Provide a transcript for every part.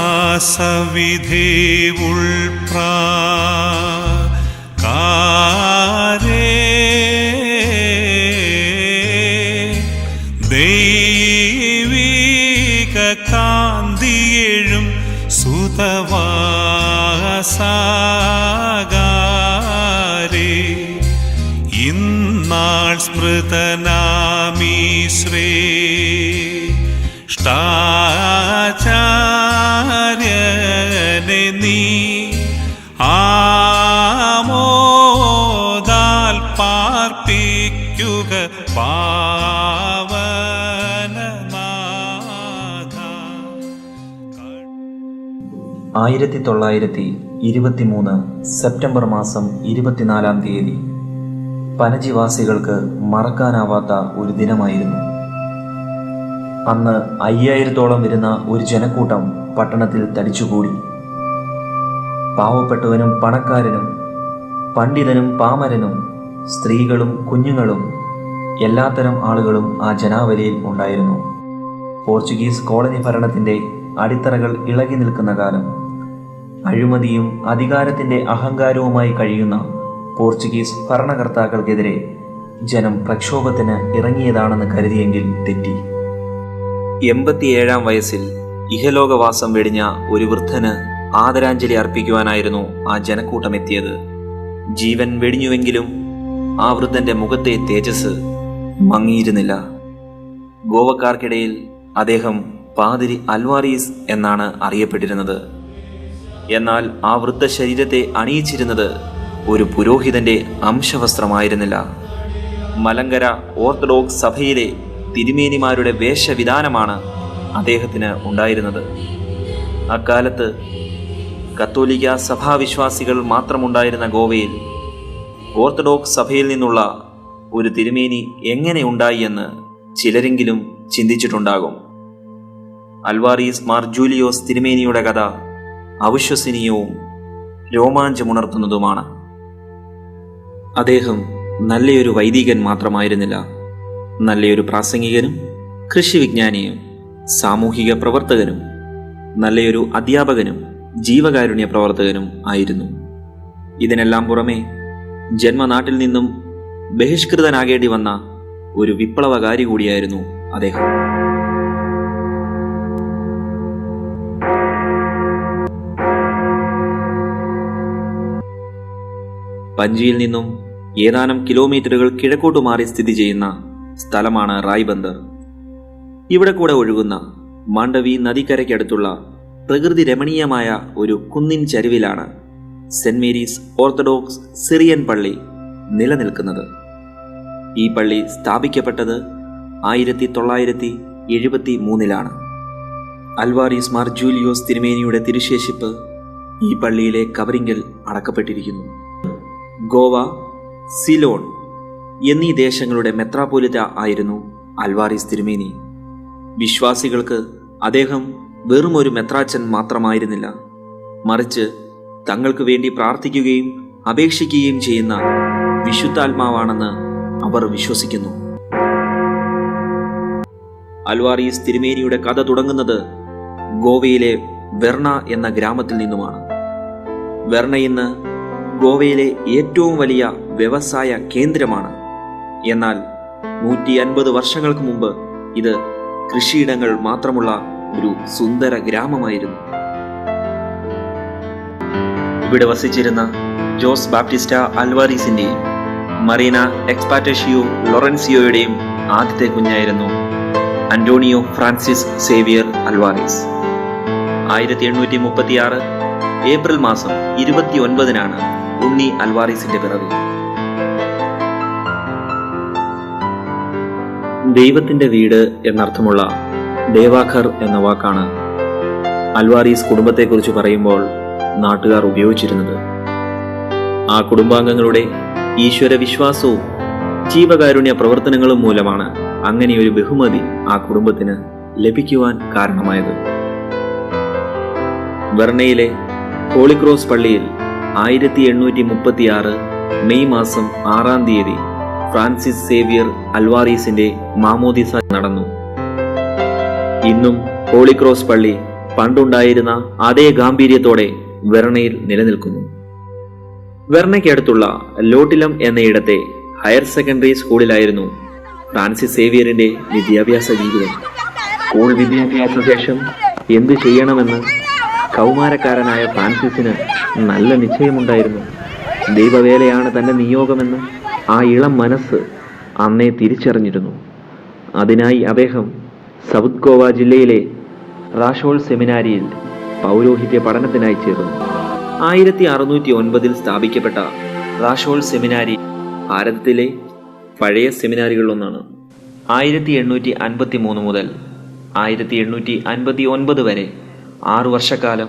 നാഥാസവിധേ ഉൾപ്രാ ആയിരത്തി തൊള്ളായിരത്തി ഇരുപത്തിമൂന്ന് സെപ്റ്റംബർ മാസം ഇരുപത്തിനാലാം തീയതി. പനജിവാസികൾക്ക് മറക്കാനാവാത്ത ഒരു ദിനമായിരുന്നു. അന്ന് അയ്യായിരത്തോളം വരുന്ന ഒരു ജനക്കൂട്ടം പട്ടണത്തിൽ തടിച്ചുകൂടി. പാവപ്പെട്ടവനും പണക്കാരനും പണ്ഡിതനും പാമരനും സ്ത്രീകളും കുഞ്ഞുങ്ങളും എല്ലാത്തരം ആളുകളും ആ ജനാവലിയിൽ ഉണ്ടായിരുന്നു. പോർച്ചുഗീസ് കോളനി ഭരണത്തിന്റെ അടിത്തറകൾ ഇളകി നിൽക്കുന്ന കാലം. അഴിമതിയും അധികാരത്തിന്റെ അഹങ്കാരവുമായി കഴിയുന്ന പോർച്ചുഗീസ് ഭരണകർത്താക്കൾക്കെതിരെ ജനം പ്രക്ഷോഭത്തിന് ഇറങ്ങിയതാണെന്ന് കരുതിയെങ്കിൽ തെറ്റി. എൺപത്തിയേഴാം വയസ്സിൽ ഇഹലോകവാസം വെടിഞ്ഞ ഒരു വൃദ്ധന് ആദരാഞ്ജലി അർപ്പിക്കുവാനായിരുന്നു ആ ജനക്കൂട്ടം എത്തിയത് ജീവൻ വെടിഞ്ഞുവെങ്കിലും ആ വൃദ്ധന്റെ മുഖത്തെ തേജസ് മങ്ങിയിരുന്നില്ല. ഗോവക്കാർക്കിടയിൽ അദ്ദേഹം പാതിരി അൽവാരീസ് എന്നാണ് അറിയപ്പെട്ടിരുന്നത്. എന്നാൽ ആ വൃദ്ധ ശരീരത്തെ അണിയിച്ചിരുന്നത് ഒരു പുരോഹിതന്റെ അംശവസ്ത്രമായിരുന്നില്ല. മലങ്കര ഓർത്തഡോക്സ് സഭയിലെ തിരുമേനിമാരുടെ വേഷവിധാനമാണ് അദ്ദേഹത്തിന് ഉണ്ടായിരുന്നത്. അക്കാലത്ത് കത്തോലിക്ക സഭാവിശ്വാസികൾ മാത്രമുണ്ടായിരുന്ന ഗോവയിൽ ഓർത്തഡോക്സ് സഭയിൽ നിന്നുള്ള ഒരു തിരുമേനി എങ്ങനെ ഉണ്ടായി എന്ന് ചിലരെങ്കിലും ചിന്തിച്ചിട്ടുണ്ടാകും. അൽവാറീസ് മാർ ജൂലിയോസ് തിരുമേനിയുടെ കഥ അവിശ്വസനീയവും രോമാഞ്ചമുണർത്തുന്നതുമാണ്. അദ്ദേഹം നല്ലയൊരു വൈദികൻ മാത്രമായിരുന്നില്ല. നല്ലയൊരു പ്രാസംഗികനും കൃഷിവിജ്ഞാനിയും സാമൂഹിക പ്രവർത്തകനും നല്ലയൊരു അധ്യാപകനും ജീവകാരുണ്യ പ്രവർത്തകനും ആയിരുന്നു. ഇതിനെല്ലാം പുറമെ ജന്മനാട്ടിൽ നിന്നും ബഹിഷ്കൃതനാകേണ്ടി വന്ന ഒരു വിപ്ലവകാരി കൂടിയായിരുന്നു അദ്ദേഹം. പഞ്ചിയിൽ നിന്നും ഏതാനും കിലോമീറ്ററുകൾ കിഴക്കോട്ട് മാറി സ്ഥിതി ചെയ്യുന്ന സ്ഥലമാണ് റായ്ബന്ദർ. ഇവിടെ കൂടെ ഒഴുകുന്ന മാണ്ഡവി നദിക്കരയ്ക്കടുത്തുള്ള പ്രകൃതി രമണീയമായ ഒരു കുന്നിൻ ചരിവിലാണ് സെന്റ് മേരീസ് ഓർത്തഡോക്സ് സിറിയൻ പള്ളി നിലനിൽക്കുന്നത്. ഈ പള്ളി സ്ഥാപിക്കപ്പെട്ടത് ആയിരത്തി തൊള്ളായിരത്തി എഴുപത്തി മൂന്നിലാണ് അൽവാരീസ് മാർ ജൂലിയോസ് തിരുമേനിയുടെ തിരുശേഷിപ്പ് ഈ പള്ളിയിലെ കവറിങ്കിൽ അടക്കപ്പെട്ടിരിക്കുന്നു. ഗോവ സിലോൺ എന്നീ ദേശങ്ങളുടെ മെത്രാപോലിത്ത ആയിരുന്നു അൽവാറിസ് തിരുമേനി. വിശ്വാസികൾക്ക് അദ്ദേഹം വെറും ഒരു മെത്രാച്ചൻ മാത്രമായിരുന്നില്ല. മറിച്ച് തങ്ങൾക്ക് വേണ്ടി പ്രാർത്ഥിക്കുകയും അപേക്ഷിക്കുകയും ചെയ്യുന്ന വിശുദ്ധാത്മാവാണെന്ന് അവർ വിശ്വസിക്കുന്നു. അൽവാറീസ് തിരുമേനിയുടെ കഥ തുടങ്ങുന്നത് ഗോവയിലെ വെർണ എന്ന ഗ്രാമത്തിൽ നിന്നുമാണ്. വെർണ ഇന്ന് ഗോവയിലെ ഏറ്റവും വലിയ വ്യവസായ കേന്ദ്രമാണ്. എന്നാൽ നൂറ്റി അൻപത് വർഷങ്ങൾക്ക് മുമ്പ് ഇത് കൃഷിയിടങ്ങൾ മാത്രമുള്ള ഒരു സുന്ദര ഗ്രാമമായിരുന്നു. ഇവിടെ വസിച്ചിരുന്ന ജോസ് ബാപ്റ്റിസ്റ്റ അൽവാരീസിന്റെയും മറീന എക്സ്പാറ്റേഷിയോ ലോറൻസിയോയുടെയും ആദ്യത്തെ കുഞ്ഞായിരുന്നു അന്റോണിയോ ഫ്രാൻസിസ് സേവിയർ അൽവാരീസ് ആയിരത്തി എണ്ണൂറ്റി മുപ്പത്തിയാറ് ഏപ്രിൽ മാസം ഇരുപത്തി ഒൻപതിനാണ് ഉണ്ണി അൽവാറിസിന്റെ പിറവി. ദൈവത്തിന്റെ വീട് എന്നർത്ഥമുള്ള ദേവാഖർ എന്ന വാക്കാണ് അൽവാരീസ് കുടുംബത്തെക്കുറിച്ച് പറയുമ്പോൾ നാട്ടുകാർ ഉപയോഗിച്ചിരുന്നത്. ആ കുടുംബാംഗങ്ങളുടെ ഈശ്വര വിശ്വാസവും ജീവകാരുണ്യ പ്രവർത്തനങ്ങളും മൂലമാണ് അങ്ങനെയൊരു ബഹുമതി ആ കുടുംബത്തിന് ലഭിക്കുവാൻ കാരണമായത്. വെർണയിലെ ഹോളിക്രോസ് പള്ളിയിൽ ആയിരത്തി എണ്ണൂറ്റി മുപ്പത്തിയാറ് മെയ് മാസം ആറാം തീയതി ഫ്രാൻസിസ് സേവിയർ അൽവാറീസിന്റെ മാമോദിസ നടന്നു. ഇന്നും ഹോളിക്രോസ് പള്ളി പണ്ടുണ്ടായിരുന്ന അതേ ഗാംഭീര്യത്തോടെ വെർണയിൽ നിലനിൽക്കുന്നു. വെർണയ്ക്കടുത്തുള്ള ലോട്ടിലം എന്നയിടത്തെ ഹയർ സെക്കൻഡറി സ്കൂളിലായിരുന്നു ഫ്രാൻസിസ് സേവിയറിന്റെ വിദ്യാഭ്യാസ ജീവിതം. സ്കൂൾ വിദ്യാഭ്യാസ ശേഷം എന്തു ചെയ്യണമെന്ന് കൗമാരക്കാരനായ ഫ്രാൻസിസിന് നല്ല നിശ്ചയമുണ്ടായിരുന്നു. ദൈവവേലയാണ് തന്റെ നിയോഗമെന്ന് ആ ഇളം മനസ്സ് അന്നേ തിരിച്ചറിഞ്ഞിരുന്നു. അതിനായി അദ്ദേഹം സൗത്ത് ഗോവ ജില്ലയിലെ റാഷോൾ സെമിനാരിയിൽ പൗരോഹിത്യ പഠനത്തിനായി ചേർന്നു. ആയിരത്തി അറുന്നൂറ്റി ഒൻപതിൽ സ്ഥാപിക്കപ്പെട്ട റാഷോൾ സെമിനാരി ഭാരതത്തിലെ പഴയ സെമിനാരികളിലൊന്നാണ്. ആയിരത്തി എണ്ണൂറ്റി അൻപത്തി മൂന്ന് മുതൽ ആയിരത്തി എണ്ണൂറ്റി അൻപത്തി ഒൻപത് വരെ ആറു വർഷക്കാലം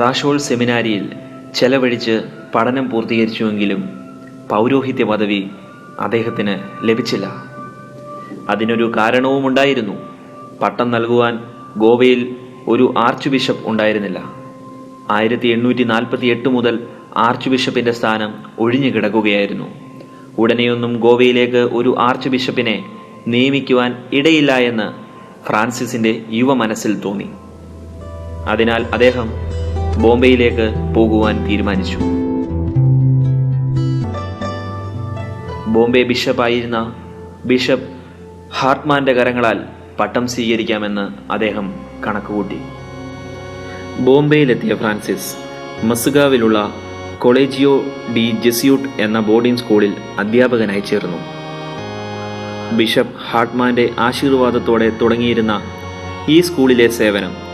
റാഷോൾ സെമിനാരിയിൽ ചെലവഴിച്ച് പഠനം പൂർത്തീകരിച്ചുവെങ്കിലും പൗരോഹിത്യ പദവി അദ്ദേഹത്തിന് ലഭിച്ചില്ല. അതിനൊരു കാരണവും ഉണ്ടായിരുന്നു പട്ടം നൽകുവാൻ ഗോവയിൽ ഒരു ആർച്ച് ബിഷപ്പ് ഉണ്ടായിരുന്നില്ല. ആയിരത്തി എണ്ണൂറ്റി നാൽപ്പത്തി എട്ട് മുതൽ ആർച്ച് ബിഷപ്പിന്റെ സ്ഥാനം ഒഴിഞ്ഞു കിടക്കുകയായിരുന്നു. ഉടനെയൊന്നും ഗോവയിലേക്ക് ഒരു ആർച്ച് ബിഷപ്പിനെ നിയമിക്കുവാൻ ഇടയില്ല എന്ന് ഫ്രാൻസിസിന്റെ യുവ മനസ്സിൽ തോന്നി. അതിനാൽ അദ്ദേഹം ബോംബെയിലേക്ക് പോകുവാൻ തീരുമാനിച്ചു. ബോംബെ ബിഷപ്പായിരുന്ന ബിഷപ്പ് ഹാർട്ട്മാന്റെ കരങ്ങളാൽ പട്ടം സ്വീകരിക്കാമെന്ന് അദ്ദേഹം കണക്കുകൂട്ടി. ബോംബെയിലെത്തിയ ഫ്രാൻസിസ് മസുഗാവിലുള്ള കൊളേജിയോ ഡി ജെസ്യൂട്ട് എന്ന ബോർഡിംഗ് സ്കൂളിൽ അധ്യാപകനായി ചേർന്നു. ബിഷപ്പ് ഹാർട്ട്മാന്റെ ആശീർവാദത്തോടെ തുടങ്ങിയിരുന്ന ഈ സ്കൂളിലെ സേവനം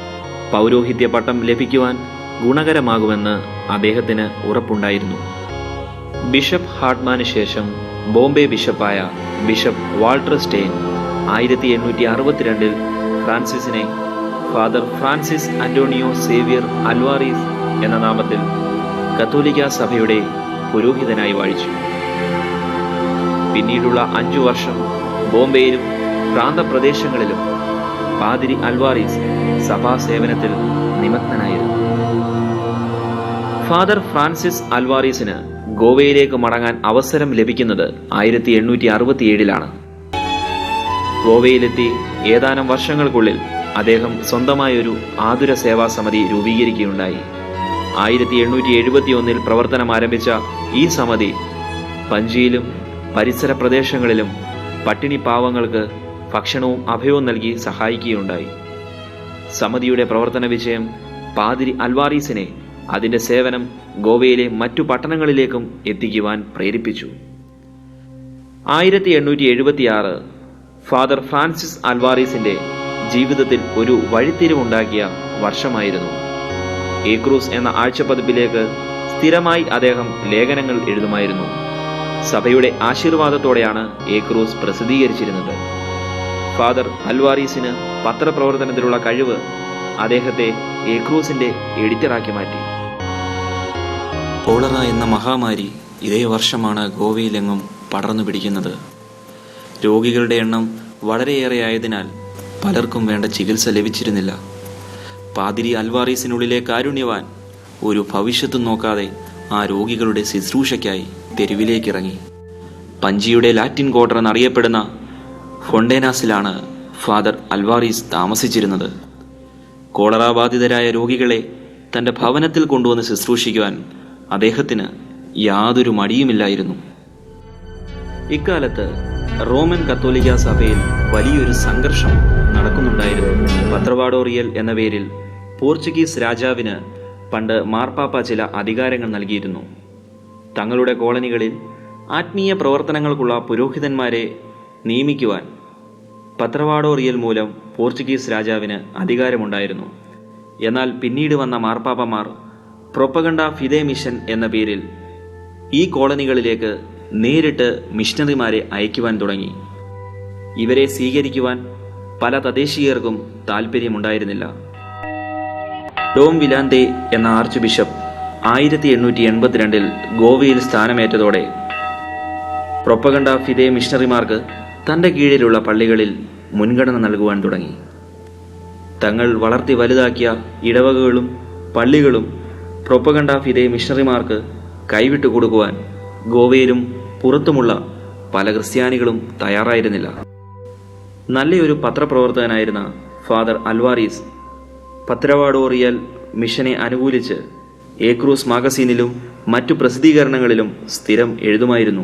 പൗരോഹിത്യ പട്ടം ലഭിക്കുവാൻ ഗുണകരമാകുമെന്ന് അദ്ദേഹത്തിന് ഉറപ്പുണ്ടായിരുന്നു. ബിഷപ്പ് ഹാർട്ട്മാന് ശേഷം ബോംബെ ബിഷപ്പായ ബിഷപ്പ് വാൾട്ടർ സ്റ്റെയിൻ ആയിരത്തി എണ്ണൂറ്റി അറുപത്തിരണ്ടിൽ ഫ്രാൻസിസിനെ father Francis Antonio Xavier Alvares എന്ന നാമത്തിൽ കത്തോലിക്ക സഭയുടെ പുരോഹിതനായി വാഴിച്ചു. പിന്നീടുള്ള അഞ്ചു വർഷം ബോംബെയിലും പ്രാന്തപ്രദേശങ്ങളിലും പാതിരി സഭാ സേവനത്തിൽ നിമഗ്നനായിരുന്നു. ഫാദർ ഫ്രാൻസിസ് അൽവാറീസിന് ഗോവയിലേക്ക് മടങ്ങാൻ അവസരം ലഭിക്കുന്നത് ആയിരത്തി എണ്ണൂറ്റി അറുപത്തിയേഴിലാണ് ഗോവയിലെത്തി ഏതാനും വർഷങ്ങൾക്കുള്ളിൽ അദ്ദേഹം സ്വന്തമായൊരു ആതുര സേവാ സമിതി രൂപീകരിക്കുകയുണ്ടായി. ആയിരത്തി എണ്ണൂറ്റി എഴുപത്തി ഒന്നിൽ പ്രവർത്തനം ആരംഭിച്ച ഈ സമിതി പഞ്ചിയിലും പരിസര പ്രദേശങ്ങളിലും പട്ടിണി പാവങ്ങൾക്ക് ഭക്ഷണവും അഭയവും നൽകി സഹായിക്കുകയുണ്ടായി. സമിതിയുടെ പ്രവർത്തന വിജയം പാതിരി അൽവാറീസിനെ അതിന്റെ സേവനം ഗോവയിലെ മറ്റു പട്ടണങ്ങളിലേക്കും എത്തിക്കുവാൻ പ്രേരിപ്പിച്ചു. ആയിരത്തി എണ്ണൂറ്റി എഴുപത്തിയാറ് ഫാദർ ഫ്രാൻസിസ് അൽവാറീസിന്റെ ജീവിതത്തിൽ ഒരു വഴിത്തിരിവുണ്ടാക്കിയ വർഷമായിരുന്നു. ഏക്രൂസ് എന്ന ആഴ്ചപ്പതിപ്പിലേക്ക് സ്ഥിരമായി അദ്ദേഹം ലേഖനങ്ങൾ എഴുതുമായിരുന്നു. സഭയുടെ ആശീർവാദത്തോടെയാണ് ഏക്രൂസ് പ്രസിദ്ധീകരിച്ചിരുന്നത്. ഫാദർ അൽവാറീസിന് പത്രപ്രവർത്തനത്തിലുള്ള കഴിവ് അദ്ദേഹത്തെ എക്രൂസിന്റെ എഡിറ്ററാക്കി മാറ്റി. കോളറ എന്ന മഹാമാരി ഇതേ വർഷമാണ് ഗോവയിലെങ്ങും പടർന്നു പിടിക്കുന്നത്. രോഗികളുടെ എണ്ണം വളരെയേറെ ആയതിനാൽ പലർക്കും വേണ്ട ചികിത്സ ലഭിച്ചിരുന്നില്ല. പാതിരി അൽവാറീസിനുള്ളിലെ കാരുണ്യവാൻ ഒരു ഭവിഷ്യത്തും നോക്കാതെ ആ രോഗികളുടെ ശുശ്രൂഷയ്ക്കായി തെരുവിലേക്കിറങ്ങി. പഞ്ചിയുടെ ലാറ്റിൻ ക്വാർട്ടർ എന്നറിയപ്പെടുന്ന ഫൊണ്ടേനാസിലാണ് ഫാദർ അൽവാറീസ് താമസിച്ചിരുന്നത്. കോളറ ബാധിതരായ രോഗികളെ തന്റെ ഭവനത്തിൽ കൊണ്ടുവന്ന് ശുശ്രൂഷിക്കുവാൻ അദ്ദേഹത്തിന് യാതൊരു മടിയുമില്ലായിരുന്നു. ഇക്കാലത്ത് റോമൻ കത്തോലിക്ക സഭയിൽ വലിയൊരു സംഘർഷം നടക്കുന്നുണ്ടായിരുന്നു. പത്രവാഡോറിയൽ എന്ന പേരിൽ പോർച്ചുഗീസ് രാജാവിന് പണ്ട് മാർപ്പാപ്പ ചില അധികാരങ്ങൾ നൽകിയിരുന്നു. തങ്ങളുടെ കോളനികളിൽ ആത്മീയ പ്രവർത്തനങ്ങൾക്കുള്ള പുരോഹിതന്മാരെ നിയമിക്കുവാൻ പത്രവാഡോറിയൽ മൂലം പോർച്ചുഗീസ് രാജാവിന് അധികാരമുണ്ടായിരുന്നു. എന്നാൽ പിന്നീട് വന്ന മാർപ്പാപ്പമാർ പ്രൊപ്പഗണ്ട ഫിദേ മിഷൻ എന്ന പേരിൽ ഈ കോളനികളിലേക്ക് നേരിട്ട് മിഷണറിമാരെ അയക്കുവാൻ തുടങ്ങി. ഇവരെ സ്വീകരിക്കുവാൻ പല തദ്ദേശീയർക്കും താല്പര്യമുണ്ടായിരുന്നില്ല ഡോം വിലാന്തെ എന്ന ആർച്ച് ബിഷപ്പ് ആയിരത്തി എണ്ണൂറ്റി എൺപത്തിരണ്ടിൽ ഗോവയിൽ സ്ഥാനമേറ്റതോടെ പ്രൊപ്പഗണ്ട ഫിദേ മിഷണറിമാർക്ക് തന്റെ കീഴിലുള്ള പള്ളികളിൽ മുൻഗണന നൽകുവാൻ തുടങ്ങി. തങ്ങൾ വളർത്തി വലുതാക്കിയ ഇടവകകളും പള്ളികളും പ്രൊപ്പഗണ്ട ഫിദേ മിഷണറിമാർക്ക് കൈവിട്ടു കൊടുക്കുവാൻ ഗോവയിലും പുറത്തുമുള്ള പല ക്രിസ്ത്യാനികളും തയ്യാറായിരുന്നില്ല. നല്ലൊരു പത്രപ്രവർത്തകനായിരുന്ന ഫാദർ അൽവാറീസ് പത്രവാടോറിയൽ മിഷനെ അനുകൂലിച്ച് ഏക്രൂസ് മാഗസീനിലും മറ്റു പ്രസിദ്ധീകരണങ്ങളിലും സ്ഥിരം എഴുതുമായിരുന്നു.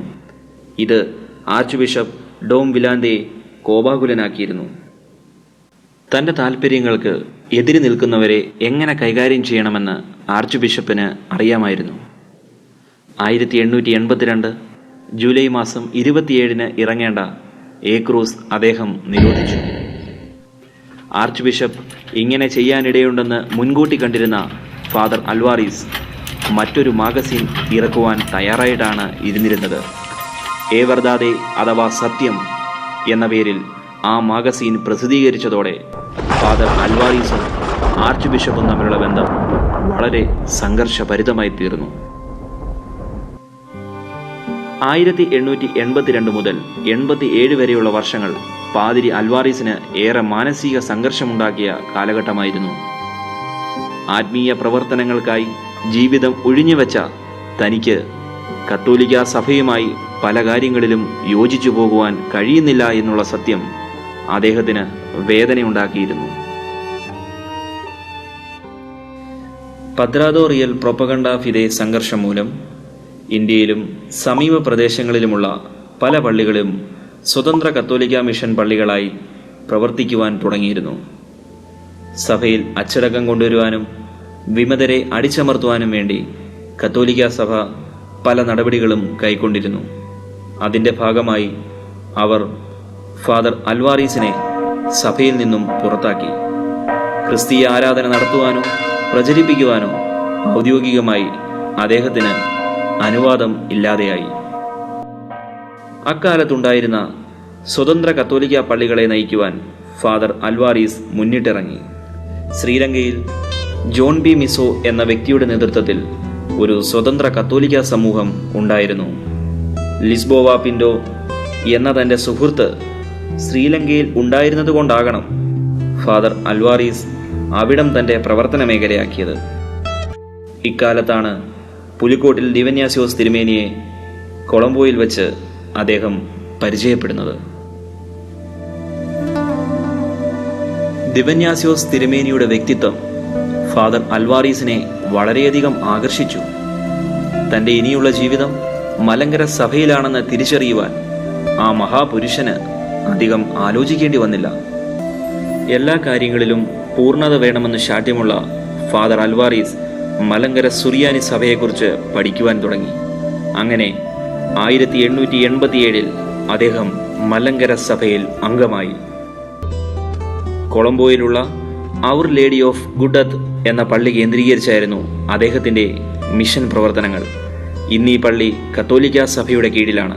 ഇത് ആർച്ച് ബിഷപ്പ് ഡോം വിലാന്തയെ കോപാകുലനാക്കിയിരുന്നു. തന്റെ താല്പര്യങ്ങൾക്ക് എതിരി നിൽക്കുന്നവരെ എങ്ങനെ കൈകാര്യം ചെയ്യണമെന്ന് ആർച്ച് ബിഷപ്പിന് അറിയാമായിരുന്നു. ആയിരത്തി എണ്ണൂറ്റി എൺപത്തിരണ്ട് ജൂലൈ മാസം ഇരുപത്തിയേഴിന് ഇറങ്ങേണ്ട ഏക്രൂസ് അദ്ദേഹം നിരോധിച്ചു. ആർച്ച് ബിഷപ്പ് ഇങ്ങനെ ചെയ്യാനിടയുണ്ടെന്ന് മുൻകൂട്ടി കണ്ടിരുന്ന ഫാദർ അൽവാറീസ് മറ്റൊരു മാഗസിൻ ഇറക്കുവാൻ തയ്യാറായിട്ടാണ് ഇരുന്നിരുന്നത്. ഏവർദാദെ അഥവാ സത്യം എന്ന പേരിൽ ആ മാഗസീൻ പ്രസിദ്ധീകരിച്ചതോടെ ഫാദർ അൽവാറീസും ആർച്ച് ബിഷപ്പും തമ്മിലുള്ള ബന്ധം വളരെ സംഘർഷഭരിതമായി തീർന്നു ആയിരത്തി എണ്ണൂറ്റി എൺപത്തിരണ്ട് മുതൽ എൺപത്തി ഏഴ് വരെയുള്ള വർഷങ്ങൾ പാതിരി അൽവാറീസിന് ഏറെ മാനസിക സംഘർഷമുണ്ടാക്കിയ കാലഘട്ടമായിരുന്നു. ആത്മീയ പ്രവർത്തനങ്ങൾക്കായി ജീവിതം ഒഴിഞ്ഞുവെച്ച തനിക്ക് കത്തോലിക്ക സഭയുമായി പല കാര്യങ്ങളിലും യോജിച്ചു പോകുവാൻ കഴിയുന്നില്ല എന്നുള്ള സത്യം അദ്ദേഹത്തിന് വേദനയുണ്ടാക്കിയിരുന്നു. പദ്രാദോ റിയൽ പ്രൊപ്പഗണ്ട ഫിദെ സംഘർഷം മൂലം ഇന്ത്യയിലും സമീപ പ്രദേശങ്ങളിലുമുള്ള പല പള്ളികളും സ്വതന്ത്ര കത്തോലിക്ക മിഷൻ പള്ളികളായി പ്രവർത്തിക്കുവാൻ തുടങ്ങിയിരുന്നു. സഭയിൽ അച്ചടക്കം കൊണ്ടുവരുവാനും വിമതരെ അടിച്ചമർത്തുവാനും വേണ്ടി കത്തോലിക്ക സഭ പല നടപടികളും കൈക്കൊണ്ടിരുന്നു. അതിന്റെ ഭാഗമായി അവർ ഫാദർ അൽവാറീസിനെ സഭയിൽ നിന്നും പുറത്താക്കി. ക്രിസ്തീയ ആരാധന നടത്തുവാനോ പ്രചരിപ്പിക്കുവാനോ ഔദ്യോഗികമായി അദ്ദേഹത്തിന് അനുവാദം ഇല്ലാതെയായി. അക്കാലത്തുണ്ടായിരുന്ന സ്വതന്ത്ര കത്തോലിക്ക പള്ളികളെ നയിക്കുവാൻ ഫാദർ അൽവാറീസ് മുന്നിട്ടിറങ്ങി. ശ്രീലങ്കയിൽ ജോൺ ബി മിസോ എന്ന വ്യക്തിയുടെ നേതൃത്വത്തിൽ ഒരു സ്വതന്ത്ര കത്തോലിക്ക സമൂഹം ഉണ്ടായിരുന്നു. ലിസ്ബോവ പിൻഡോ എന്ന തന്റെ സുഹൃത്ത് ശ്രീലങ്കയിൽ ഉണ്ടായിരുന്നതുകൊണ്ടാകണം ഫാദർ അൽവാറീസ് അവിടം തന്റെ പ്രവർത്തന മേഖലയാക്കിയത്. ഇക്കാലത്താണ് പുലിക്കോട്ടിൽ ദിവന്യാസ്യോസ് തിരുമേനിയെ കൊളംബോയിൽ വെച്ച് അദ്ദേഹം പരിചയപ്പെടുന്നത്. ദിവന്യാസ്യോസ് തിരുമേനിയുടെ വ്യക്തിത്വം ഫാദർ അൽവാറീസിനെ വളരെയധികം ആകർഷിച്ചു. തന്റെ ഇനിയുള്ള ജീവിതം മലങ്കര സഭയിലാണെന്ന് തിരിച്ചറിയുവാൻ ആ മഹാപുരുഷന് അധികം ആലോചിക്കേണ്ടി വന്നില്ല. എല്ലാ കാര്യങ്ങളിലും പൂർണത വേണമെന്ന് ശാഠ്യമുള്ള ഫാദർ അൽവാറീസ് മലങ്കര സുറിയാനി സഭയെക്കുറിച്ച് പഠിക്കുവാൻ തുടങ്ങി. അങ്ങനെ ആയിരത്തി എണ്ണൂറ്റി എൺപത്തിയേഴിൽ അദ്ദേഹം മലങ്കര സഭയിൽ അംഗമായി. കൊളംബോയിലുള്ള അവർ ലേഡി ഓഫ് ഗുഡത്ത് എന്ന പള്ളി കേന്ദ്രീകരിച്ചായിരുന്നു അദ്ദേഹത്തിന്റെ മിഷൻ പ്രവർത്തനങ്ങൾ. ഇന്ന് ഈ പള്ളി കത്തോലിക്ക സഭയുടെ കീഴിലാണ്.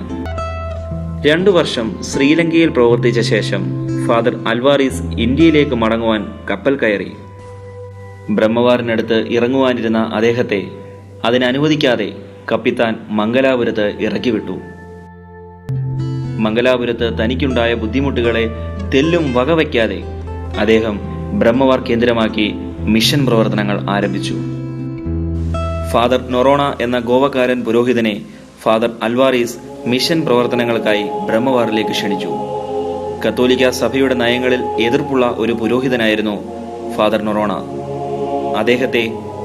രണ്ടു വർഷം ശ്രീലങ്കയിൽ പ്രവർത്തിച്ച ശേഷം ഫാദർ അൽവാറീസ് ഇന്ത്യയിലേക്ക് മടങ്ങുവാൻ കപ്പൽ കയറി. ബ്രഹ്മവാറിനടുത്ത് ഇറങ്ങുവാനിരുന്ന അദ്ദേഹത്തെ അതിനനുവദിക്കാതെ കപ്പിത്താൻ മംഗലാപുരത്ത് ഇറക്കിവിട്ടു. മംഗലാപുരത്ത് തനിക്കുണ്ടായ ബുദ്ധിമുട്ടുകളെ തെല്ലും വകവയ്ക്കാതെ അദ്ദേഹം ബ്രഹ്മവാർ കേന്ദ്രമാക്കി മിഷൻ പ്രവർത്തനങ്ങൾ ആരംഭിച്ചു. ഫാദർ നൊറോണ എന്ന ഗോവക്കാരൻ പുരോഹിതനെ ഫാദർ അൽവാറീസ് മിഷൻ പ്രവർത്തനങ്ങൾക്കായി ബ്രഹ്മവാറിലേക്ക് ക്ഷണിച്ചു. കത്തോലിക്ക സഭയുടെ നയങ്ങളിൽ എതിർപ്പുള്ള ഒരു പുരോഹിതനായിരുന്നു ഫാദർ നൊറോണ. അദ്ദേഹത്തെ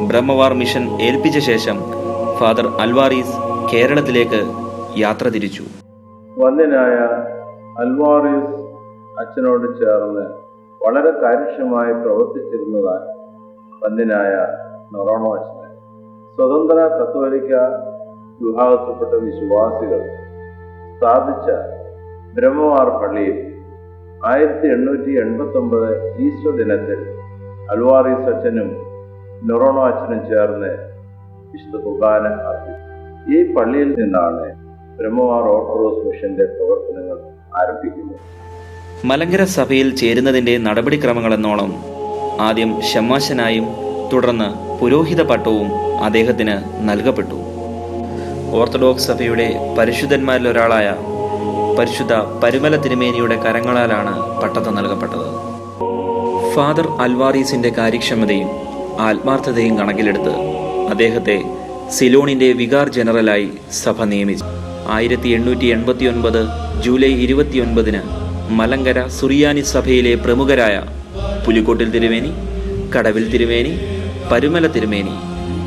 ബ്രഹ്മവാർ മിഷൻ ഏൽപ്പിച്ച ശേഷം ഫാദർ അൽവാറീസ് കേരളത്തിലേക്ക് യാത്ര തിരിച്ചു. വന്ദ്യനായ അൽവാറീസ് അച്ഛനോട് ചേർന്ന് വളരെ കാര്യക്ഷമമായി പ്രവർത്തിച്ചിരുന്നതാണ് വന്ദ്യനായ നൊറോണോ അച്ഛന് സ്വതന്ത്ര കത്തോലിക്ക വിഭാഗത്തിൽപ്പെട്ട വിശ്വാസികൾ സ്ഥാപിച്ച ബ്രഹ്മവാർ പള്ളിയിൽ ആയിരത്തി എണ്ണൂറ്റി എൺപത്തി ഒമ്പത് ഈസ്റ്റർ ദിനത്തിൽ അൽവാറിസ് അച്ഛനും നൊറോണോ അച്ഛനും ചേർന്ന് വിശുദ്ധ കുർബാന അർപ്പിച്ചു ഈ പള്ളിയിൽ നിന്നാണ് ബ്രഹ്മവാർ ഓർത്തഡോക്സ് മിഷന്റെ പ്രവർത്തനങ്ങൾ ആരംഭിക്കുന്നത്. മലങ്കര സഭയിൽ ചേരുന്നതിന്റെ നടപടിക്രമങ്ങളെന്നോളം ആദ്യം ഷമ്മാശനായും തുടർന്ന് പുരോഹിത പട്ടവും അദ്ദേഹത്തിന് നൽകപ്പെട്ടു. ഓർത്തഡോക്സ് സഭയുടെ പരിശുദ്ധന്മാരിലൊരാളായ പരിശുദ്ധ പരിമല തിരുമേനിയുടെ കരങ്ങളാലാണ് പട്ടത്ത് നൽകപ്പെട്ടത്. ഫാദർ അൽവാറീസിന്റെ കാര്യക്ഷമതയും ആത്മാർത്ഥതയും കണക്കിലെടുത്ത് അദ്ദേഹത്തെ സിലോണിന്റെ വികാർ ജനറലായി സഭ നിയമിച്ചു. ആയിരത്തി എണ്ണൂറ്റി എൺപത്തി ഒൻപത് ജൂലൈ ഇരുപത്തിയൊൻപതിന് മലങ്കര സുറിയാനി സഭയിലെ പ്രമുഖരായ പുലിക്കോട്ടിൽ തിരുമേനി കടവിൽ തിരുമേനി പരുമല തിരുമേനി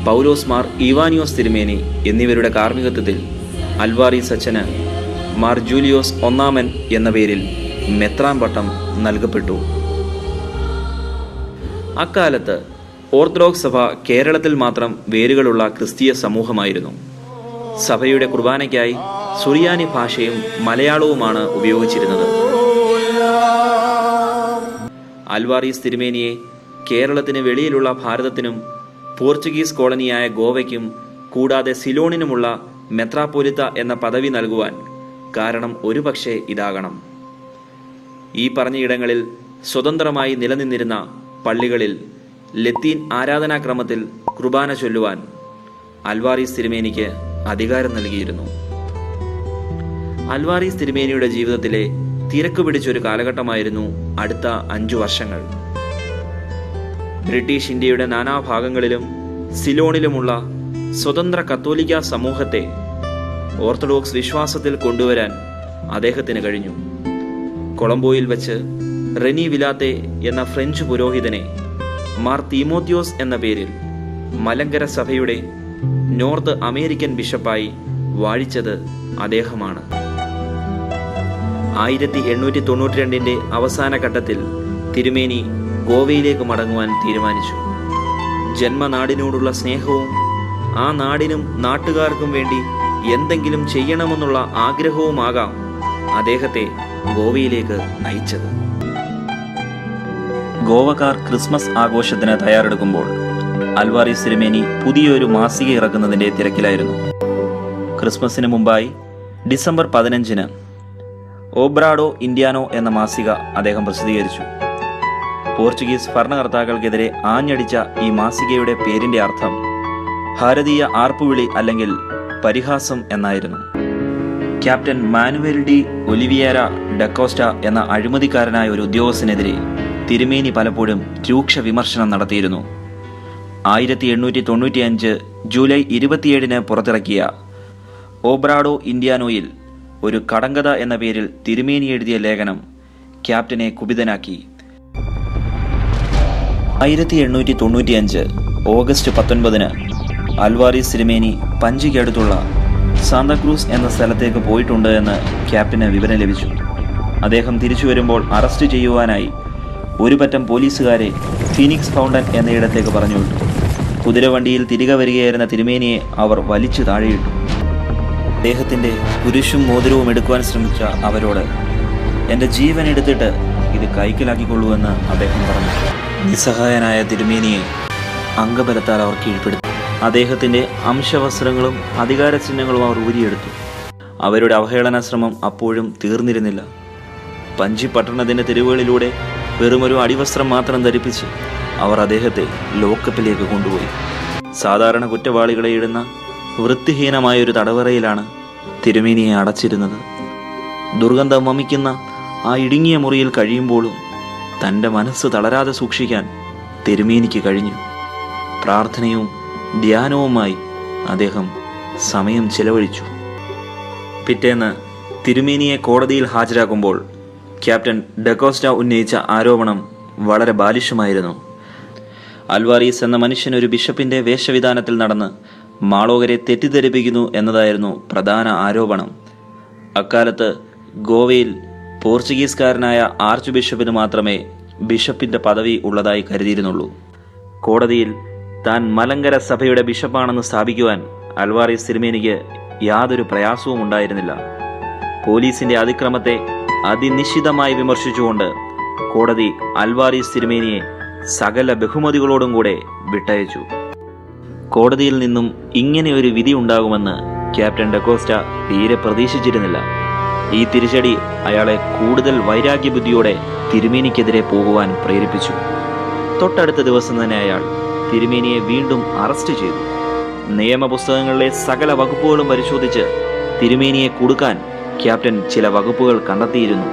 പൗലോസ് മാർ ഇവാനിയോസ് തിരുമേനി എന്നിവരുടെ കാർമ്മികത്വത്തിൽ അൽവാറി സച്ചന് മാർ ജൂലിയോസ് ഒന്നാമൻ എന്ന പേരിൽ മെത്രാൻ പട്ടം നൽകപ്പെട്ടു. അക്കാലത്ത് ഓർത്തഡോക്സ് സഭ കേരളത്തിൽ മാത്രം വേരുകളുള്ള ക്രിസ്തീയ സമൂഹമായിരുന്നു. സഭയുടെ കുർബാനയ്ക്കായി സുറിയാനി ഭാഷയും മലയാളവുമാണ് ഉപയോഗിച്ചിരുന്നത്. അൽവാറീസ് തിരുമേനിയെ കേരളത്തിന് വെളിയിലുള്ള ഭാരതത്തിനും പോർച്ചുഗീസ് കോളനിയായ ഗോവയ്ക്കും കൂടാതെ സിലോണിനുമുള്ള മെത്രാപൊലിത്ത എന്ന പദവി നൽകുവാൻ കാരണം ഒരുപക്ഷെ ഇതാകണം. ഈ പറഞ്ഞ ഇടങ്ങളിൽ സ്വതന്ത്രമായി നിലനിന്നിരുന്ന പള്ളികളിൽ ലത്തീൻ ആരാധനാക്രമത്തിൽ കുർബാന ചൊല്ലുവാൻ അൽവാറി തിരുമേനിക്ക് അധികാരം നൽകിയിരുന്നു. അൽവാറി തിരുമേനിയുടെ ജീവിതത്തിലെ തിരക്ക് പിടിച്ചൊരു കാലഘട്ടമായിരുന്നു അടുത്ത അഞ്ചു വർഷങ്ങൾ. ബ്രിട്ടീഷ് ഇന്ത്യയുടെ നാനാഭാഗങ്ങളിലും സിലോണിലുമുള്ള സ്വതന്ത്ര കത്തോലിക്ക സമൂഹത്തെ ഓർത്തഡോക്സ് വിശ്വാസത്തിൽ കൊണ്ടുവരാൻ അദ്ദേഹത്തിന് കഴിഞ്ഞു. കൊളംബോയിൽ വെച്ച് റെനി വിലാത്തെ എന്ന ഫ്രഞ്ച് പുരോഹിതനെ മാർ തീമോത്യോസ് എന്ന പേരിൽ മലങ്കര സഭയുടെ നോർത്ത് അമേരിക്കൻ ബിഷപ്പായി വാഴിച്ചത് അദ്ദേഹമാണ്. ആയിരത്തി എണ്ണൂറ്റി തൊണ്ണൂറ്റി രണ്ടിന്റെ അവസാന ഘട്ടത്തിൽ തിരുമേനി ഗോവയിലേക്ക് മടങ്ങുവാൻ തീരുമാനിച്ചു. ജന്മനാടിനോടുള്ള സ്നേഹവും ആ നാടിനും നാട്ടുകാർക്കും വേണ്ടി എന്തെങ്കിലും ചെയ്യണമെന്നുള്ള ആഗ്രഹവുമാകാം അദ്ദേഹത്തെ ഗോവയിലേക്ക് നയിച്ചത്. ഗോവക്കാർ ക്രിസ്മസ് ആഘോഷത്തിന് തയ്യാറെടുക്കുമ്പോൾ അൽവാരി സിരിമേനി പുതിയൊരു മാസിക ഇറക്കുന്നതിന്റെ തിരക്കിലായിരുന്നു. ക്രിസ്മസിന് മുമ്പായി ഡിസംബർ പതിനഞ്ചിന് ഓബ്രാഡോ ഇന്ത്യാനോ എന്ന മാസിക അദ്ദേഹം പ്രസിദ്ധീകരിച്ചു. പോർച്ചുഗീസ് ഭരണകർത്താക്കൾക്കെതിരെ ആഞ്ഞടിച്ച ഈ മാസികയുടെ പേരിന്റെ അർത്ഥം ഭാരതീയ ആർപ്പുവിളി അല്ലെങ്കിൽ പരിഹാസം എന്നായിരുന്നു. Captain Manuel de Oliveira da Costa എന്ന അഴിമതിക്കാരനായ ഒരു ഉദ്യോഗസ്ഥനെതിരെ തിരുമേനി പലപ്പോഴും രൂക്ഷ വിമർശനം നടത്തിയിരുന്നു. ആയിരത്തി എണ്ണൂറ്റി തൊണ്ണൂറ്റി അഞ്ച് ജൂലൈ ഇരുപത്തിയേഴിന് പുറത്തിറക്കിയ ഓബ്രാഡോ ഇന്ത്യാനോയിൽ ഒരു കടങ്കഥ എന്ന പേരിൽ തിരുമേനി എഴുതിയ ലേഖനം ക്യാപ്റ്റനെ കുപിതനാക്കി. ആയിരത്തി എണ്ണൂറ്റി തൊണ്ണൂറ്റി അഞ്ച് ഓഗസ്റ്റ് പത്തൊൻപതിന് അൽവാറി സിരിമേനി പഞ്ചിക്കടുത്തുള്ള സാന്താക്രൂസ് എന്ന സ്ഥലത്തേക്ക് പോയിട്ടുണ്ട് എന്ന് ക്യാപ്റ്റന് വിവരം ലഭിച്ചു. അദ്ദേഹം തിരിച്ചു വരുമ്പോൾ അറസ്റ്റ് ചെയ്യുവാനായി ഒരു പറ്റം പോലീസുകാരെ ഫീനിക്സ് ഫൗണ്ടൻ എന്നയിടത്തേക്ക് പറഞ്ഞുവിട്ടു. കുതിരവണ്ടിയിൽ തിരികെ വരികയായിരുന്ന തിരുമേനിയെ അവർ വലിച്ചു താഴെയിട്ടു. അദ്ദേഹത്തിന്റെ കുരിശും മോതിരവും എടുക്കുവാൻ ശ്രമിച്ച അവരോട് എന്റെ ജീവൻ എടുത്തിട്ട് ഇത് കൈക്കലാക്കിക്കൊള്ളൂവെന്ന് അദ്ദേഹം പറഞ്ഞു. നിസ്സഹായനായ തിരുമേനിയെ അംഗബലത്താൽ അവർ കീഴ്പ്പെടുത്തി. അദ്ദേഹത്തിന്റെ അംശവസ്ത്രങ്ങളും അധികാര ചിഹ്നങ്ങളും അവർ ഊരിയെടുത്തു. അവരുടെ അവഹേളന ശ്രമം അപ്പോഴും തീർന്നിരുന്നില്ല. പഞ്ചി പട്ടണത്തിന്റെ തെരുവുകളിലൂടെ വെറുമൊരു അടിവസ്ത്രം മാത്രം ധരിപ്പിച്ച് അവർ അദ്ദേഹത്തെ ലോക്കപ്പിലേക്ക് കൊണ്ടുപോയി. സാധാരണ കുറ്റവാളികളെ ഇടുന്ന വൃത്തിഹീനമായ ഒരു തടവറയിലാണ് തിരുമേനിയെ അടച്ചിരുന്നത്. ദുർഗന്ധം വമിക്കുന്ന ആ ഇടുങ്ങിയ മുറിയിൽ കഴിയുമ്പോഴും തന്റെ മനസ്സ് തളരാതെ സൂക്ഷിക്കാൻ തിരുമേനിക്ക് കഴിഞ്ഞു. പ്രാർത്ഥനയും ധ്യാനവുമായി അദ്ദേഹം സമയം ചെലവഴിച്ചു. പിറ്റേന്ന് തിരുമേനിയെ കോടതിയിൽ ഹാജരാക്കുമ്പോൾ ക്യാപ്റ്റൻ ഡെക്കോസ്റ്റ ഉന്നയിച്ച ആരോപണം വളരെ ബാലിശമായിരുന്നു. അൽവാറീസ് എന്ന മനുഷ്യൻ ഒരു ബിഷപ്പിന്റെ വേഷവിധാനത്തിൽ നടന്ന് മാളോകരെ തെറ്റിദ്ധരിപ്പിക്കുന്നു എന്നതായിരുന്നു പ്രധാന ആരോപണം. അക്കാലത്ത് ഗോവയിൽ പോർച്ചുഗീസുകാരനായ ആർച്ച് ബിഷപ്പിന് മാത്രമേ ബിഷപ്പിന്റെ പദവി ഉള്ളതായി കരുതിയിരുന്നുള്ളൂ. കോടതിയിൽ താൻ മലങ്കര സഭയുടെ ബിഷപ്പാണെന്ന് സ്ഥാപിക്കുവാൻ അൽവാറി തിരുമേനിക്ക് യാതൊരു പ്രയാസവും ഉണ്ടായിരുന്നില്ല. പോലീസിന്റെ അതിക്രമത്തെ അതിനിശ്ചിതമായി വിമർശിച്ചുകൊണ്ട് കോടതി അൽവാറി തിരുമേനിയെ സകല ബഹുമതികളോടും കൂടെ വിട്ടയച്ചു. കോടതിയിൽ നിന്നും ഇങ്ങനെ ഒരു വിധി ഉണ്ടാകുമെന്ന് ക്യാപ്റ്റൻ ഡെക്കോസ്റ്റ തീരെ പ്രതീക്ഷിച്ചിരുന്നില്ല. ഈ തിരിച്ചടി അയാളെ കൂടുതൽ വൈരാഗ്യബുദ്ധിയോടെ തിരുമേനിക്കെതിരെ പോകുവാൻ പ്രേരിപ്പിച്ചു. തൊട്ടടുത്ത ദിവസം തന്നെ അയാൾ തിരുമേനിയെ വീണ്ടും അറസ്റ്റ് ചെയ്തു. നിയമപുസ്തകങ്ങളിലെ സകല വകുപ്പുകളും പരിശോധിച്ച് തിരുമേനിയെ കൊടുക്കാൻ ക്യാപ്റ്റൻ ചില വകുപ്പുകൾ കണ്ടെത്തിയിരുന്നു.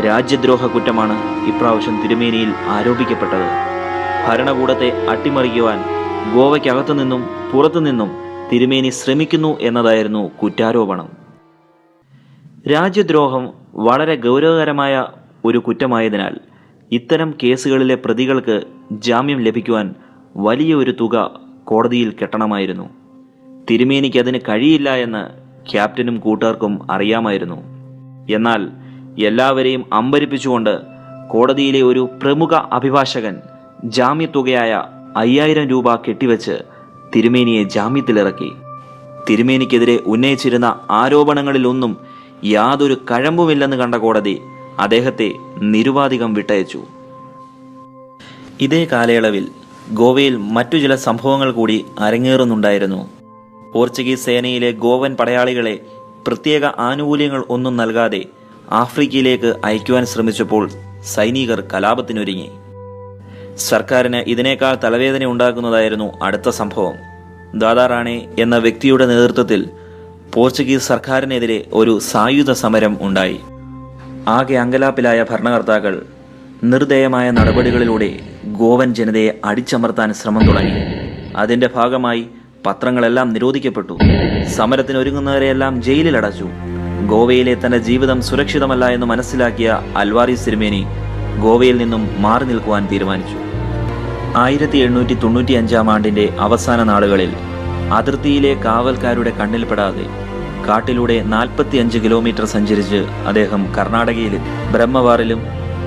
രാജ്യദ്രോഹ കുറ്റമാണ് ഇപ്രാവശ്യം തിരുമേനിയിൽ ആരോപിക്കപ്പെട്ടത്. ഭരണകൂടത്തെ അട്ടിമറിക്കുവാൻ ഗോവയ്ക്കകത്തു നിന്നും പുറത്തു നിന്നും തിരുമേനി ശ്രമിക്കുന്നു എന്നതായിരുന്നു കുറ്റാരോപണം. രാജ്യദ്രോഹം വളരെ ഗൗരവകരമായ ഒരു കുറ്റമായതിനാൽ ഇത്തരം കേസുകളിലെ പ്രതികൾക്ക് ജാമ്യം ലഭിക്കുവാൻ വലിയ ഒരു തുക കോടതിയിൽ കെട്ടണമായിരുന്നു. തിരുമേനിക്ക് അതിന് കഴിയില്ല എന്ന് ക്യാപ്റ്റനും കൂട്ടുകാർക്കും അറിയാമായിരുന്നു. എന്നാൽ എല്ലാവരെയും അമ്പരിപ്പിച്ചുകൊണ്ട് കോടതിയിലെ ഒരു പ്രമുഖ അഭിഭാഷകൻ ജാമ്യത്തുകയായ അയ്യായിരം രൂപ കെട്ടിവെച്ച് തിരുമേനിയെ ജാമ്യത്തിലിറക്കി. തിരുമേനിക്കെതിരെ ഉന്നയിച്ചിരുന്ന ആരോപണങ്ങളിലൊന്നും യാതൊരു കഴമ്പുമില്ലെന്ന് കണ്ട കോടതി അദ്ദേഹത്തെ നിരുപാധികം വിട്ടയച്ചു. ഇതേ കാലയളവിൽ ഗോവയിൽ മറ്റു ചില സംഭവങ്ങൾ കൂടി അരങ്ങേറുന്നുണ്ടായിരുന്നു. പോർച്ചുഗീസ് സേനയിലെ ഗോവൻ പടയാളികളെ പ്രത്യേക ആനുകൂല്യങ്ങൾ ഒന്നും നൽകാതെ ആഫ്രിക്കയിലേക്ക് അയക്കുവാൻ ശ്രമിച്ചപ്പോൾ സൈനികർ കലാപത്തിനൊരുങ്ങി. സർക്കാരിന് ഇതിനേക്കാൾ തലവേദന ഉണ്ടാക്കുന്നതായിരുന്നു അടുത്ത സംഭവം. ദാദാറാണെ എന്ന വ്യക്തിയുടെ നേതൃത്വത്തിൽ പോർച്ചുഗീസ് സർക്കാരിനെതിരെ ഒരു സായുധ സമരം ഉണ്ടായി. ആകെ അങ്കലാപ്പിലായ ഭരണകർത്താക്കൾ നിർദ്ദയമായ നടപടികളിലൂടെ ഗോവൻ ജനതയെ അടിച്ചമർത്താൻ ശ്രമം തുടങ്ങി. അതിന്റെ ഭാഗമായി പത്രങ്ങളെല്ലാം നിരോധിക്കപ്പെട്ടു. സമരത്തിനൊരുങ്ങുന്നവരെയെല്ലാം ജയിലിലടച്ചു. ഗോവയിലെ തന്റെ ജീവിതം സുരക്ഷിതമല്ല എന്ന് മനസ്സിലാക്കിയ അൽവാരി സിരിമേനി ഗോവയിൽ നിന്നും മാറി നിൽക്കുവാൻ തീരുമാനിച്ചു. ആയിരത്തി എണ്ണൂറ്റി തൊണ്ണൂറ്റി അഞ്ചാം ആണ്ടിന്റെ അവസാന നാളുകളിൽ അതിർത്തിയിലെ കാവൽക്കാരുടെ കണ്ണിൽപ്പെടാതെ കാട്ടിലൂടെ നാൽപ്പത്തിയഞ്ച് കിലോമീറ്റർ സഞ്ചരിച്ച് അദ്ദേഹം കർണാടകയിലും ബ്രഹ്മവാറിലും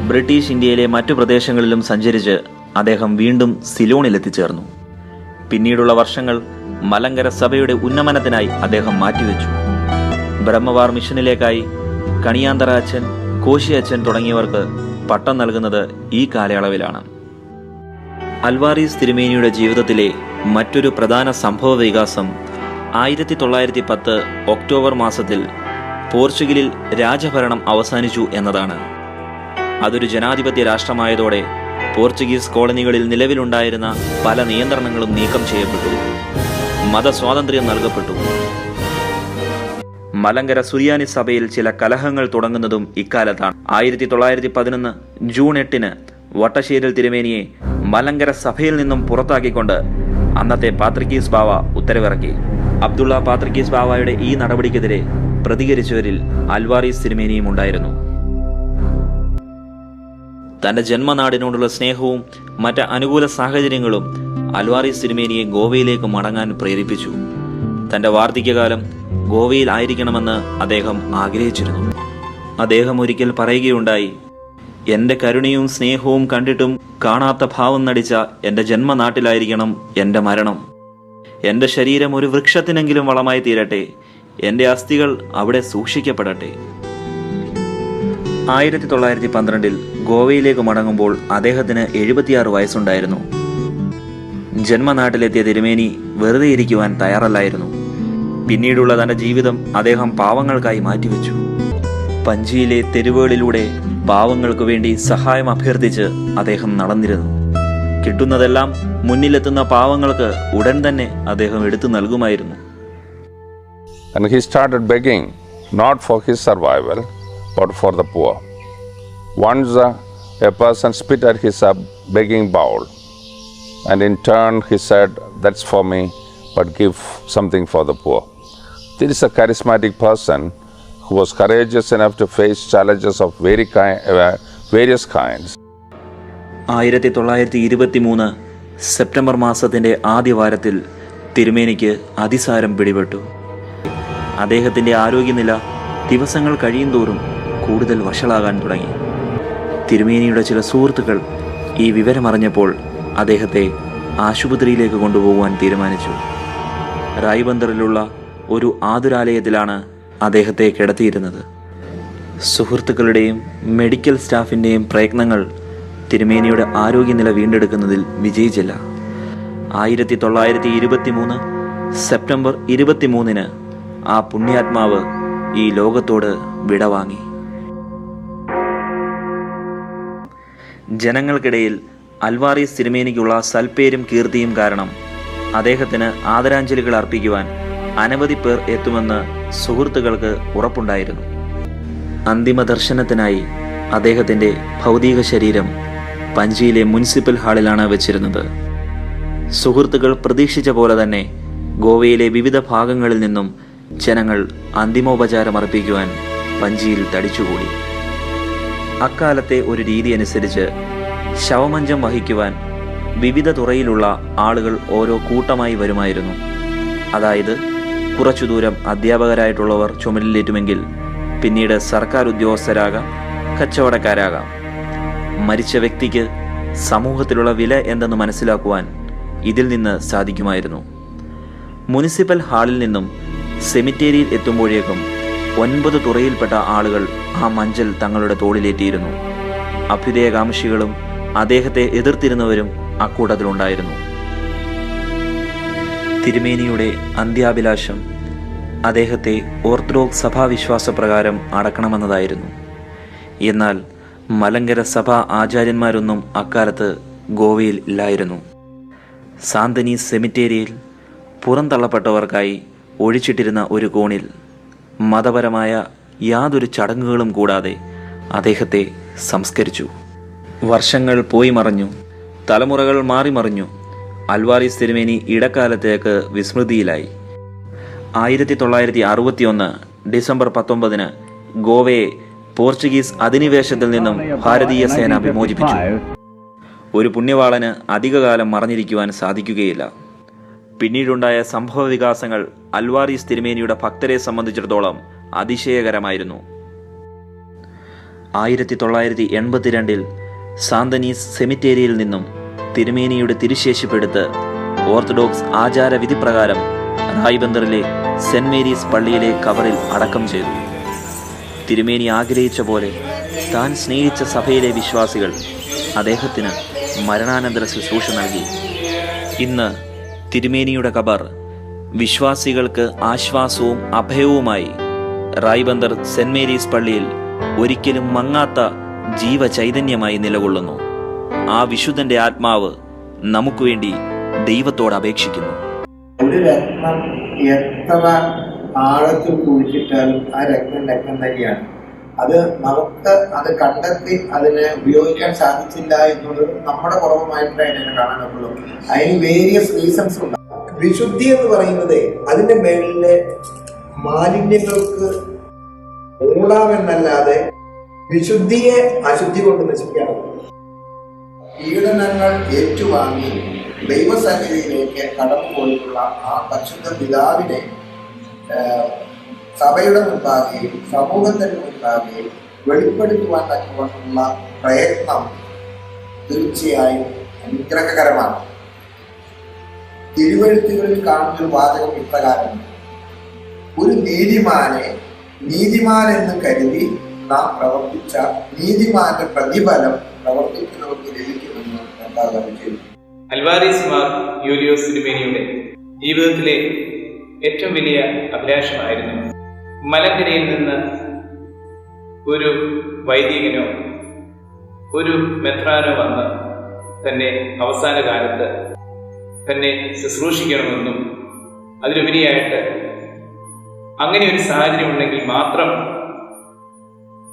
ബ്രിട്ടീഷ് ഇന്ത്യയിലെ മറ്റു പ്രദേശങ്ങളിലും സഞ്ചരിച്ച് അദ്ദേഹം വീണ്ടും സിലോണിലെത്തിച്ചേർന്നു. പിന്നീടുള്ള വർഷങ്ങൾ മലങ്കര സഭയുടെ ഉന്നമനത്തിനായി അദ്ദേഹം മാറ്റിവെച്ചു. ബ്രഹ്മവാർ മിഷനിലേക്കായി കണിയാന്തറ അച്ഛൻ കോശി അച്ഛൻ തുടങ്ങിയവർക്ക് പട്ടം നൽകുന്നത് ഈ കാലയളവിലാണ്. അൽവാരീസ് തിരുമേനിയുടെ ജീവിതത്തിലെ മറ്റൊരു പ്രധാന സംഭവ വികാസം ആയിരത്തി തൊള്ളായിരത്തി പത്ത് ഒക്ടോബർ മാസത്തിൽ പോർച്ചുഗലിൽ രാജഭരണം അവസാനിച്ചു എന്നതാണ്. അതൊരു ജനാധിപത്യ രാഷ്ട്രമായതോടെ പോർച്ചുഗീസ് കോളനികളിൽ നിലവിലുണ്ടായിരുന്ന പല നിയന്ത്രണങ്ങളും നീക്കം ചെയ്യപ്പെട്ടു. മതസ്വാതന്ത്ര്യം നൽകപ്പെട്ടു. മലങ്കര സുറിയാനി സഭയിൽ ചില കലഹങ്ങൾ തുടങ്ങുന്നതും ഇക്കാലത്താണ്. ആയിരത്തി തൊള്ളായിരത്തി പതിനൊന്ന് ജൂൺ എട്ടിന് വട്ടശ്ശേരിൽ തിരുമേനിയെ മലങ്കര സഭയിൽ നിന്നും പുറത്താക്കിക്കൊണ്ട് അന്നത്തെ പാത്രിക്കീസ് ബാവ ഉത്തരവിറക്കി. അബ്ദുള്ള പാത്രിക്കീസ് ബാവയുടെ ഈ നടപടിക്കെതിരെ പ്രതികരിച്ചവരിൽ അൽവാറി സിനിമേനിയും ഉണ്ടായിരുന്നു. തന്റെ ജന്മനാടിനോടുള്ള സ്നേഹവും മറ്റ് അനുകൂല സാഹചര്യങ്ങളും അൽവാറി സിനിമേനിയെ ഗോവയിലേക്ക് മടങ്ങാൻ പ്രേരിപ്പിച്ചു. തന്റെ വാർദ്ധക്യകാലം ഗോവയിൽ ആയിരിക്കണമെന്ന് അദ്ദേഹം ആഗ്രഹിച്ചിരുന്നു. അദ്ദേഹം ഒരിക്കൽ പറയുകയുണ്ടായി എന്റെ കരുണയും സ്നേഹവും കണ്ടിട്ടും കാണാത്ത ഭാവം നടിച്ച എന്റെ ജന്മനാട്ടിലായിരിക്കണം എന്റെ മരണം. എന്റെ ശരീരം ഒരു വൃക്ഷത്തിനെങ്കിലും വളമായി തീരട്ടെ. എന്റെ അസ്ഥികൾ അവിടെ സൂക്ഷിക്കപ്പെടട്ടെ. ആയിരത്തി തൊള്ളായിരത്തി പന്ത്രണ്ടിൽ ഗോവയിലേക്ക് മടങ്ങുമ്പോൾ അദ്ദേഹത്തിന് എഴുപത്തിയാറ് വയസ്സുണ്ടായിരുന്നു. ജന്മനാട്ടിലെത്തിയ തിരുമേനി വെറുതെ ഇരിക്കുവാൻ തയ്യാറല്ലായിരുന്നു. പിന്നീടുള്ള തന്റെ ജീവിതം അദ്ദേഹം പാവങ്ങൾക്കായി മാറ്റിവെച്ചു. പഞ്ചിയിലെ തെരുവുകളിലൂടെ പാവങ്ങൾക്ക് വേണ്ടി സഹായം അഭ്യർത്ഥിച്ച് അദ്ദേഹം നടന്നിരുന്നു കിട്ടുന്നതെല്ലാം മുന്നിലെത്തുന്ന പാവങ്ങൾക്ക് ഉടൻ തന്നെ അദ്ദേഹം എടുത്തു നൽകുമായിരുന്നു And he started begging not for his survival, but for the poor. Once uh, a person spit at his uh, begging bowl, and in turn he said, That's for me, but give something for the poor. This is a charismatic person who was courageous enough to face challenges of very uh, various kinds. ആയിരത്തി തൊള്ളായിരത്തി ഇരുപത്തി മൂന്ന് September മാസത്തിന്റെ ആദ്യ വാരത്തിൽ തിരുമേനിക്ക് അതിസാരം പിടിപെട്ടു. അദ്ദേഹത്തിന്റെ ആരോഗ്യനില ദിവസങ്ങൾ കഴിയുന്തോറും കൂടുതൽ വഷളാകാൻ തുടങ്ങി. തിരുമേനിയുടെ ചില സുഹൃത്തുക്കൾ ഈ വിവരമറിഞ്ഞപ്പോൾ അദ്ദേഹത്തെ ആശുപത്രിയിലേക്ക് കൊണ്ടുപോകുവാൻ തീരുമാനിച്ചു. റായ്ബന്ദറിലുള്ള ഒരു ആതുരാലയത്തിലാണ് അദ്ദേഹത്തെ കിടത്തിയിരുന്നത്. സുഹൃത്തുക്കളുടെയും മെഡിക്കൽ സ്റ്റാഫിന്റെയും പ്രയത്നങ്ങൾ തിരുമേനിയുടെ ആരോഗ്യനില വീണ്ടെടുക്കുന്നതിൽ വിജയിച്ചില്ല. ആയിരത്തി തൊള്ളായിരത്തി ഇരുപത്തി മൂന്ന് സെപ്റ്റംബർ ഇരുപത്തിമൂന്നിന് ആ പുണ്യാത്മാവ് ഈ ലോകത്തോട് വിടവാങ്ങി. ജനങ്ങൾക്കിടയിൽ അൽവാറീസ് തിരുമേനിക്കുള്ള സൽപ്പേരും കീർത്തിയും കാരണം അദ്ദേഹത്തിന് ആദരാഞ്ജലികൾ അർപ്പിക്കുവാൻ അനവധി പേർ എത്തുമെന്ന് സുഹൃത്തുക്കൾക്ക് ഉറപ്പുണ്ടായിരുന്നു. അന്തിമ ദർശനത്തിനായി അദ്ദേഹത്തിന്റെ ഭൗതിക ശരീരം പഞ്ചിയിലെ മുനിസിപ്പൽ ഹാളിലാണ് വെച്ചിരുന്നത്. സുഹൃത്തുക്കൾ പ്രതീക്ഷിച്ച പോലെ തന്നെ ഗോവയിലെ വിവിധ ഭാഗങ്ങളിൽ നിന്നും ജനങ്ങൾ അന്തിമോപചാരം അർപ്പിക്കുവാൻ പഞ്ചിയിൽ തടിച്ചുകൂടി. അക്കാലത്തെ ഒരു രീതി അനുസരിച്ച് ശവമഞ്ചം വഹിക്കുവാൻ വിവിധ തുറയിലുള്ള ആളുകൾ ഓരോ കൂട്ടമായി വരുമായിരുന്നു. അതായത് കുറച്ചു ദൂരം അധ്യാപകരായിട്ടുള്ളവർ ചുമലിലേറ്റുമെങ്കിൽ പിന്നീട് സർക്കാർ ഉദ്യോഗസ്ഥരാകാം കച്ചവടക്കാരാകാം. മരിച്ച വ്യക്തിക്ക് സമൂഹത്തിലുള്ള വില എന്തെന്ന് മനസ്സിലാക്കുവാൻ ഇതിൽ നിന്ന് സാധിക്കുമായിരുന്നു. മുനിസിപ്പൽ ഹാളിൽ നിന്നും സെമിറ്റേരിയിൽ എത്തുമ്പോഴേക്കും ഒൻപത് തുറയിൽപ്പെട്ട ആളുകൾ ആ മഞ്ചൽ തങ്ങളുടെ തോളിലേറ്റിയിരുന്നു. അഭ്യുദയകാംക്ഷികളും അദ്ദേഹത്തെ എതിർത്തിരുന്നവരും അക്കൂട്ടത്തിലുണ്ടായിരുന്നു. തിരുമേനിയുടെ അന്ത്യാഭിലാഷം അദ്ദേഹത്തെ ഓർത്തഡോക്സ് സഭാവിശ്വാസപ്രകാരം അടക്കണമെന്നതായിരുന്നു. എന്നാൽ മലങ്കര സഭാ ആചാര്യന്മാരൊന്നും അക്കാലത്ത് ഗോവയിൽ ഇല്ലായിരുന്നു. സാന്തനീസ് സെമിറ്റേരിയിൽ പുറന്തള്ളപ്പെട്ടവർക്കായി ഒഴിച്ചിട്ടിരുന്ന ഒരു കോണിൽ മതപരമായ യാതൊരു ചടങ്ങുകളും കൂടാതെ അദ്ദേഹത്തെ സംസ്കരിച്ചു. വർഷങ്ങൾ പോയി മറിഞ്ഞു തലമുറകൾ മാറി മറിഞ്ഞു അൽവാരിസ് തിരുമേനി ഇടക്കാലത്തേക്ക് വിസ്മൃതിയിലായി. ആയിരത്തി തൊള്ളായിരത്തി അറുപത്തിയൊന്ന് ഡിസംബർ പത്തൊമ്പതിന് ഗോവയെ പോർച്ചുഗീസ് അധിനിവേശത്തിൽ നിന്നും ഭാരതീയ സേന വിമോചിപ്പിച്ചു. ഒരു പുണ്യവാളന് അധികകാലം മറഞ്ഞിരിക്കുവാൻ സാധിക്കുകയില്ല. പിന്നീടുണ്ടായ സംഭവ വികാസങ്ങൾ അൽവാറി തിരുമേനിയുടെ ഭക്തരെ സംബന്ധിച്ചിടത്തോളം അതിശയകരമായിരുന്നു. ആയിരത്തി തൊള്ളായിരത്തി എൺപത്തിരണ്ടിൽ സാന്തനീസ് സെമിറ്റേരിയിൽ നിന്നും തിരുമേനിയുടെ തിരുശേഷിപ്പെടുത്ത് ഓർത്തഡോക്സ് ആചാരവിധി പ്രകാരം റായ്ബന്ദറിലെ സെന്റ് മേരീസ് പള്ളിയിലെ കവറിൽ അടക്കം ചെയ്തു. തിരുമേനി ആഗ്രഹിച്ച പോലെ താൻ സ്നേഹിച്ച സഭയിലെ വിശ്വാസികൾ അദ്ദേഹത്തിന് മരണാനന്തര ശുശ്രൂഷ നൽകി. ഇന്ന് തിരുമേനിയുടെ കബർ വിശ്വാസികൾക്ക് ആശ്വാസവും അഭയവുമായി റായ്ബന്ദർ സെന്റ് മേരീസ് പള്ളിയിൽ ഒരിക്കലും മങ്ങാത്ത ജീവചൈതന്യമായി നിലകൊള്ളുന്നു. ആ വിശുദ്ധന്റെ ആത്മാവ് നമുക്ക് വേണ്ടി ദൈവത്തോട് അപേക്ഷിക്കുന്നു. ഒരു രത്നം എത്ര ആഴത്തിൽ കുഴിച്ചിട്ടാലും ആ രത്നം രത്നം തന്നെയാണ്. അത് നമുക്ക് അത് കണ്ടെത്തി അതിനെ ഉപയോഗിക്കാൻ സാധിച്ചില്ല എന്നുള്ളത് നമ്മുടെ കുറവുമായിട്ടേ അതിനെ കാണാനുള്ളൂ അതിന് വേരിയസ് റീസൺസ് ഉണ്ട്. വിശുദ്ധി എന്ന് പറയുന്നത് അതിന്റെ മേളിലെ മാലിന്യങ്ങൾക്ക് മൂടാമെന്നല്ലാതെ വിശുദ്ധിയെ അശുദ്ധി കൊണ്ട് നശിക്കാണ് പീഡനങ്ങൾ ഏറ്റുവാങ്ങി ദൈവസന്നിധിയിലേക്ക് കടന്നു പോയിട്ടുള്ള ആ പരിശുദ്ധ പിതാവിനെ സഭയുടെ മുൻപാകെയും സമൂഹത്തിന്റെ മുൻപാകെയും വെളിപ്പെടുത്തുവാൻ തക്കവണ്ണമുള്ള പ്രയത്നം തീർച്ചയായും അനുഗ്രഹകരമാണ്. തിരുവഴുത്തുകളിൽ കാണുന്ന ഒരു വാചകം ഇപ്രകാരമുണ്ട് ഒരു നീതിമാനെ നീതിമാൻ എന്ന് കരുതി നാം പ്രവർത്തിച്ച നീതിമാന്റെ പ്രതിഫലം പ്രവർത്തിക്കുന്നവർക്ക് മാർ യൂലിയോസ് സിനിമേനിയുടെ ജീവിതത്തിലെ ഏറ്റവും വലിയ അഭിലാഷമായിരുന്നു. മലങ്കരയിൽ നിന്ന് ഒരു വൈദികനോ ഒരു മെത്രാനോ വന്ന് തന്നെ അവസാന കാലത്ത് തന്നെ ശുശ്രൂഷിക്കണമെന്നും അതിലുപരിയായിട്ട് അങ്ങനെ ഒരു സാഹചര്യം ഉണ്ടെങ്കിൽ മാത്രം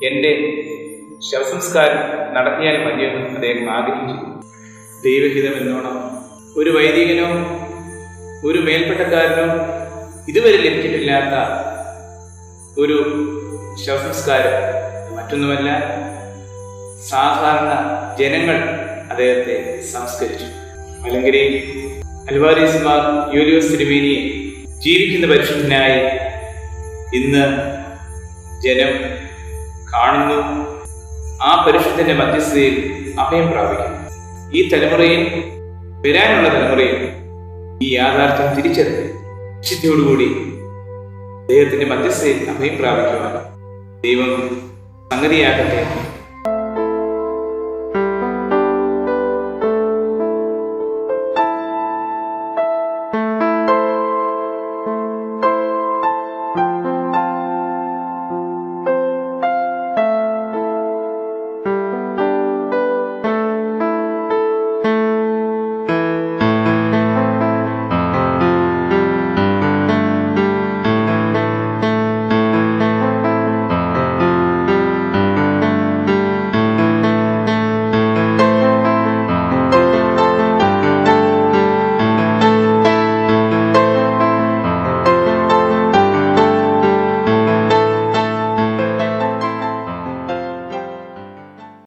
എന്റെ ശവസംസ്കാരം നടത്തിയാൽ മതിയെന്നും അദ്ദേഹം ആഗ്രഹിച്ചു. ദൈവഹിതം എന്നോണം ഒരു വൈദികനോ ഒരു മേൽപ്പെട്ടക്കാരനോ ഇതുവരെ ലഭിച്ചിട്ടില്ലാത്ത ഒരു ശവസംസ്കാരം മറ്റൊന്നുമല്ല സാധാരണ ജനങ്ങൾ അദ്ദേഹത്തെ സംസ്കരിച്ചു. മലങ്കരയിൽ അൽവാരിസ്മാർ യൂലിയോസ് തിരുമേനിയെ ജീവിക്കുന്ന പരിശുദ്ധനായി ഇന്ന് ജനം കാണുന്നു. ആ പരിശുദ്ധന്റെ മധ്യസ്ഥതയിൽ അഭയം പ്രാപിക്കുന്നു. ഈ തലമുറയിൽ വരാനുള്ള തലമുറയിൽ ഈ യാഥാർത്ഥ്യം തിരിച്ചറിഞ്ഞ് വിശുദ്ധിയോടുകൂടി ദൈവത്തിന്റെ മധ്യസ്ഥയിൽ അഭയം പ്രാപിക്കുവാൻ ദൈവം സംഗതിയാകട്ടെ